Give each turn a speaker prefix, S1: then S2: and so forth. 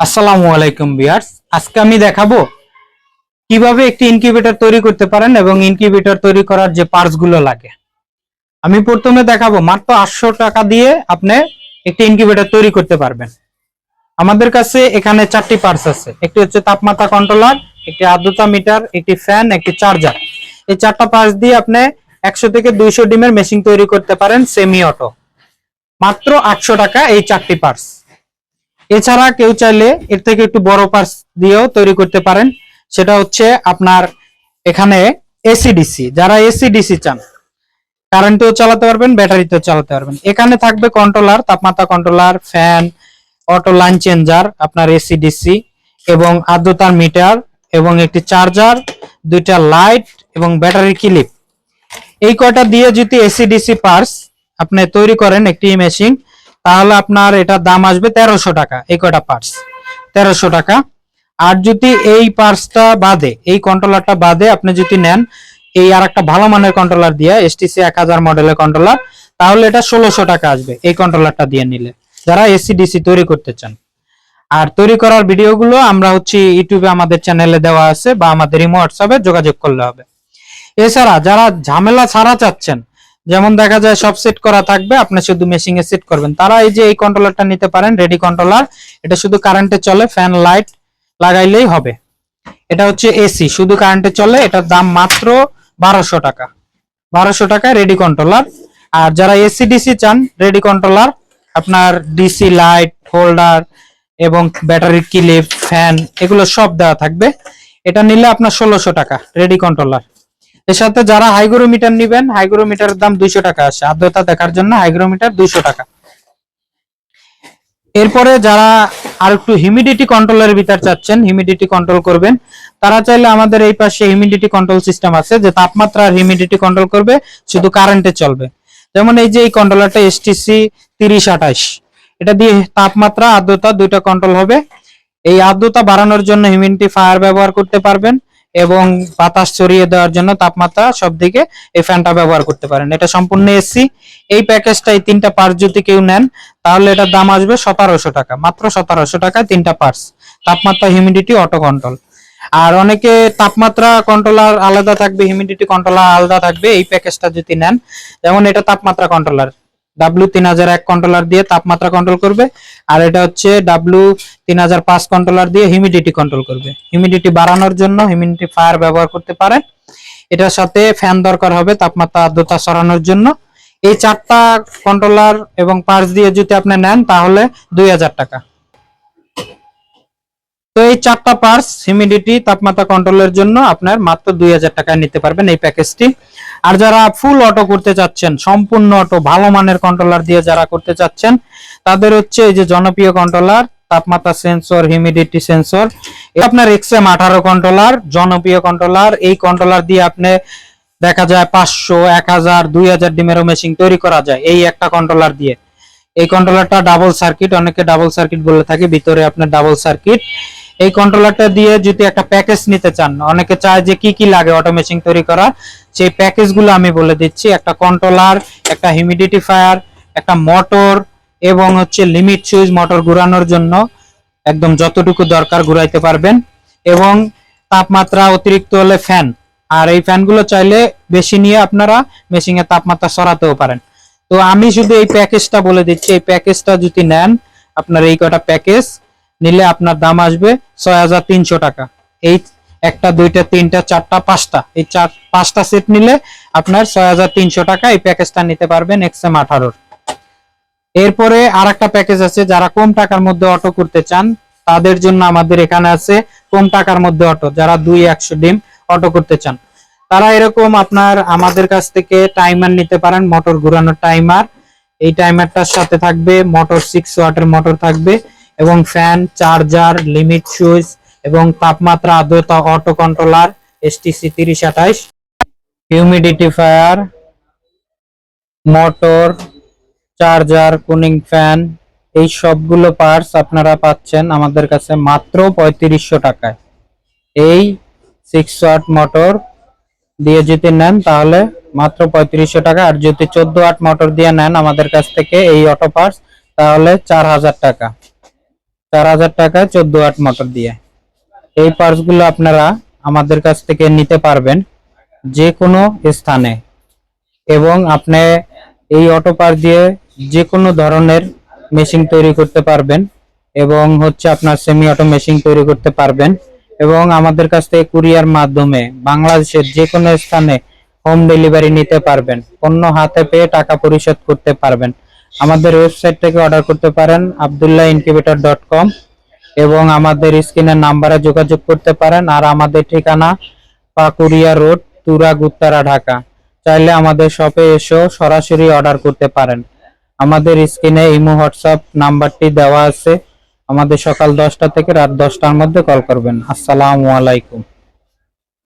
S1: আসসালামু আলাইকুম বিয়ার্স আজকে আমি দেখাবো কীভাবে একটি ইনকিউবেটর তৈরি করতে পারেন এবং ইনকিউবেটর তৈরি করার যে পার্টসগুলো লাগে। আমি প্রথমে দেখাবো মাত্র আটশো টাকা দিয়ে আপনি একটি ইনকিউবেটর তৈরি করতে পারবেন। আমাদের কাছে এখানে চারটি পার্টস আছে। একটি হচ্ছে তাপমাত্রা কন্ট্রোলার, একটি আর্দ্রতা মিটার, একটি ফ্যান, একটি চার্জার। এই চারটা পার্টস দিয়ে আপনি একশো থেকে দুইশো ডিমের মেশিন তৈরি করতে পারেন সেমি অটো। মাত্র আটশো টাকা এই চারটি পার্টস। এছাড়া কেউ চাইলে এর থেকে একটু বড় পার্স দিয়েও তৈরি করতে পারেন। সেটা হচ্ছে আপনার এখানে এসিডিসি যারা এসিডিসি চান কারেন্টেও চালাতে পারবেন ব্যাটারিতেও চালাতে পারবেন। এখানে থাকবে কন্ট্রোলার তাপমাত্রা controller fan auto line changer আপনার এসিডিসি এবং আর্দ্রতার মিটার এবং একটি চার্জার দুইটা লাইট এবং ব্যাটারি ক্লিপ এই কয়টা দিয়ে যদি এসিডিসি পার্স আপনি তৈরি করেন একটি মেশিন তাহলে আপনার এটার দাম আসবে তেরোশো টাকা, এই কয়টা পার্টস তেরোশো টাকা। আর যদি এই পার্টসটা বাদে, এই কন্ট্রোলারটা বাদে আপনি যদি নেন, এই আর একটা ভালো মানের কন্ট্রোলার দিয়ে এসটিসি এক হাজার মডেলের কন্ট্রোলার তাহলে এটা ষোলোশো টাকা আসবে এই কন্ট্রোলারটা দিয়ে নিলে, যারা এসি ডিসি তৈরি করতে চান। আর তৈরি করার ভিডিওগুলো আমরা হচ্ছে ইউটিউবে আমাদের চ্যানেলে দেওয়া আছে বা আমাদের ইমো হোয়াটসঅ্যাপে যোগাযোগ করলে হবে। এছাড়া যারা ঝামেলা ছাড়া চাচ্ছেন যেমন দেখা যায় সব সেট করা থাকবে, আপনি শুধু মেশিং এ সেট করবেন। তারা এই যে এই কন্ট্রোলারটা নিতে পারেন রেডি কন্ট্রোলার এটা শুধু কারেন্টে চলে ফ্যান লাইট লাগাইলেই হবে। এটা হচ্ছে এসি শুধু কারেন্টে চলে, এটার দাম মাত্র বারোশো টাকা। বারোশো টাকা রেডি কন্ট্রোলার আর যারা এসি ডিসি চান রেডি কন্ট্রোলার আপনার ডিসি লাইট হোল্ডার এবং ব্যাটারি ক্লিপ ফ্যান এগুলো সব দেওয়া থাকবে। এটা নিলে আপনার ষোলোশো টাকা রেডি কন্ট্রোলার এর সাথে যারা হাইগ্রোমিটার নিবেন, হাইগ্রোমিটারের দাম দুইশো টাকা আসে। আর্দ্রতা দেখার জন্য হাইগ্রোমিটার দুইশো টাকা। এরপরে যারা আর একটু হিউমিডিটি কন্ট্রোলের ভিতর চাচ্ছেন হিউমিডিটি কন্ট্রোল করবেন, তারা চাইলে আমাদের এই পাশে হিউমিডিটি কন্ট্রোল সিস্টেম আছে, যে তাপমাত্রা আর হিউমিডিটি কন্ট্রোল করবে, শুধু কারেন্টে চলবে। যেমন এই যে এই কন্ট্রোলারটা এসটিসি তিরিশ আঠাশ। এটা দিয়ে তাপমাত্রা, আর্দ্রতা দুইটা কন্ট্রোল হবে। এই আর্দ্রতা বাড়ানোর জন্য হিউমিডিটি ফায়ার ব্যবহার করতে পারবেন। এবং বাতাস ছড়িয়ে দেওয়ার জন্য তাপমাত্রা সব দিকে এই ফ্যানটা ব্যবহার করতে পারেন। এটা সম্পূর্ণ এসি। এই প্যাকেজটা এই তিনটা পার্টস যদি কেউ নেন, তাহলে এটার দাম আসবে সতেরোশো টাকা। মাত্র সতেরোশো টাকায় তিনটা পার্টস তাপমাত্রা, হিউমিডিটি, অটো কন্ট্রোল। আর অনেকে তাপমাত্রা কন্ট্রোলার আলাদা থাকবে, হিউমিডিটি কন্ট্রোলার আলাদা থাকবে, এই প্যাকেজটা যদি নেন, যেমন এটা তাপমাত্রা কন্ট্রোলার। ডাব্লিউ তিন হাজার এক কন্ট্রোলার দিয়ে তাপমাত্রা কন্ট্রোল করবে। আর এটা হচ্ছে ডাব্লিউ তিন হাজার পাঁচ কন্ট্রোলার দিয়ে হিউমিডিটি কন্ট্রোল করবে। হিউমিডিটি বাড়ানোর জন্য হিউমিডিটি ফায়ার ব্যবহার করতে পারেন। এটার সাথে ফ্যান দরকার হবে তাপমাত্রা আর্দ্রতা সরানোর জন্য। এই চারটা কন্ট্রোলার এবং পার্স দিয়ে যদি আপনি নেন তাহলে দুই হাজার টাকা। তো এই চারটা পার্স হিউমিডিটি তাপমাত্রা কন্ট্রোলের জন্য আপনার মাত্র দুই হাজার টাকায় নিতে পারবেন এই প্যাকেজটি আর যারা ফুল অটো করতে চাচ্ছেন, সম্পূর্ণ অটো ভালো মানের কন্ট্রোলার দিয়ে যারা করতে চাচ্ছেন, তাদের হচ্ছে এই যে জনপ্রিয় কন্ট্রোলার তাপমাত্রা সেন্সর হিউমিডিটি সেন্সর আপনার এক্সএম আঠারো কন্ট্রোলার জনপ্রিয় কন্ট্রোলার এই কন্ট্রোলার দিয়ে আপনি দেখা যায় পাঁচশো, এক হাজার, দুই হাজার ডিমেরও মেশিন তৈরি করা যায়, এই একটা কন্ট্রোলার দিয়ে। এই কন্ট্রোলারটা ডাবল সার্কিট অনেকে ডাবল সার্কিট বলে থাকে, ভিতরে আপনার ডাবল সার্কিট এই কন্ট্রোলারটা দিয়ে যদি একটা প্যাকেজ নিতে চান, অনেকে চায় যে কি কি লাগে অটো মেশিন তৈরি করা, সেই প্যাকেজগুলো আমি বলে দিচ্ছি। একটা কন্ট্রোলার একটা হিউমিডিটিফায়ার একটা মোটর এবং হচ্ছে লিমিট সুইচ মোটর ঘুরানোর জন্য একদম যতটুকু দরকার ঘুরাইতে পারবেন। এবং তাপমাত্রা অতিরিক্ত হলে ফ্যান আর এই ফ্যানগুলো চাইলে বেশি নিয়ে আপনারা মেশিনের তাপমাত্রা সরাতেও পারেন। তো আমি শুধু এই প্যাকেজটা বলে দিচ্ছি। এই প্যাকেজটা যদি নেন, আপনার এই কটা প্যাকেজ নিলে আপনার দাম আসবে ছয় হাজার তিনশো টাকা। এই একটা, দুইটা, তিনটা, চারটা, পাঁচটা। এই চার, পাঁচটা সেট নিলে আপনার ছয় হাজার তিনশো টাকা এই প্যাকেজটা নিতে পারবেন এক্সএম আঠারোর। এরপরে আর একটা প্যাকেজ আছে, যারা কম টাকার মধ্যে অটো করতে চান, তাদের জন্য আমাদের এখানে আছে কম টাকার মধ্যে অটো যারা দুই একশো ডিম অটো করতে চান। তারা এরকম আপনার আমাদের কাছ থেকে টাইমার নিতে পারেন মোটর ঘুরানোর টাইমার এই টাইমারটার সাথে থাকবে মোটর সিক্স ওয়াটের মোটর থাকবে। এবং ফ্যান চার্জার লিমিট সুইচ এবং তাপমাত্রা, আর্দ্রতা অটো কন্ট্রোলার এসটিসি তিরিশ আঠাইশ humidifier motor charger cooling fan এই সবগুলো পার্টস আপনারা পাচ্ছেন আমাদের কাছে মাত্র পঁয়ত্রিশশো টাকায়। এই সিক্স ওয়াট মোটর দিয়ে যদি নেন তাহলে মাত্র পঁয়ত্রিশশো টাকা, আর যদি চোদ্দ ওয়াট মোটর দিয়ে নেন আমাদের কাছ থেকে এই অটো পার্টস তাহলে চার হাজার টাকা। চার হাজার টাকায় চোদ্দ আট মোটর দিয়ে। এই পার্টসগুলো আপনারা আমাদের কাছ থেকে নিতে পারবেন যে কোনো স্থানে। এবং আপনি এই অটো পার্ট দিয়ে যে কোনো ধরনের মেশিন তৈরি করতে পারবেন এবং হচ্ছে আপনার সেমি অটো মেশিন তৈরি করতে পারবেন। এবং আমাদের কাছ থেকে কুরিয়ার মাধ্যমে বাংলাদেশের যে কোনো স্থানে হোম ডেলিভারি নিতে পারবেন। পণ্য হাতে পেয়ে টাকা পরিশোধ করতে পারবেন। আমাদের ওয়েবসাইট থেকে অর্ডার করতে পারেন আবদুল্লাহ ইনকিউবেটর ডট কম এবং আমাদের স্ক্রিনের নাম্বারে যোগাযোগ করতে পারেন আর আমাদের ঠিকানা পাকুরিয়া রোড, তুরা গুত্তারা ঢাকা। চাইলে আমাদের শপে এসেও সরাসরি অর্ডার করতে পারেন। আমাদের স্ক্রিনে ইমো, হোয়াটসঅ্যাপ নাম্বারটি দেওয়া আছে। আমাদের সকাল দশটা থেকে রাত দশটার মধ্যে কল করবেন। আসসালামু আলাইকুম।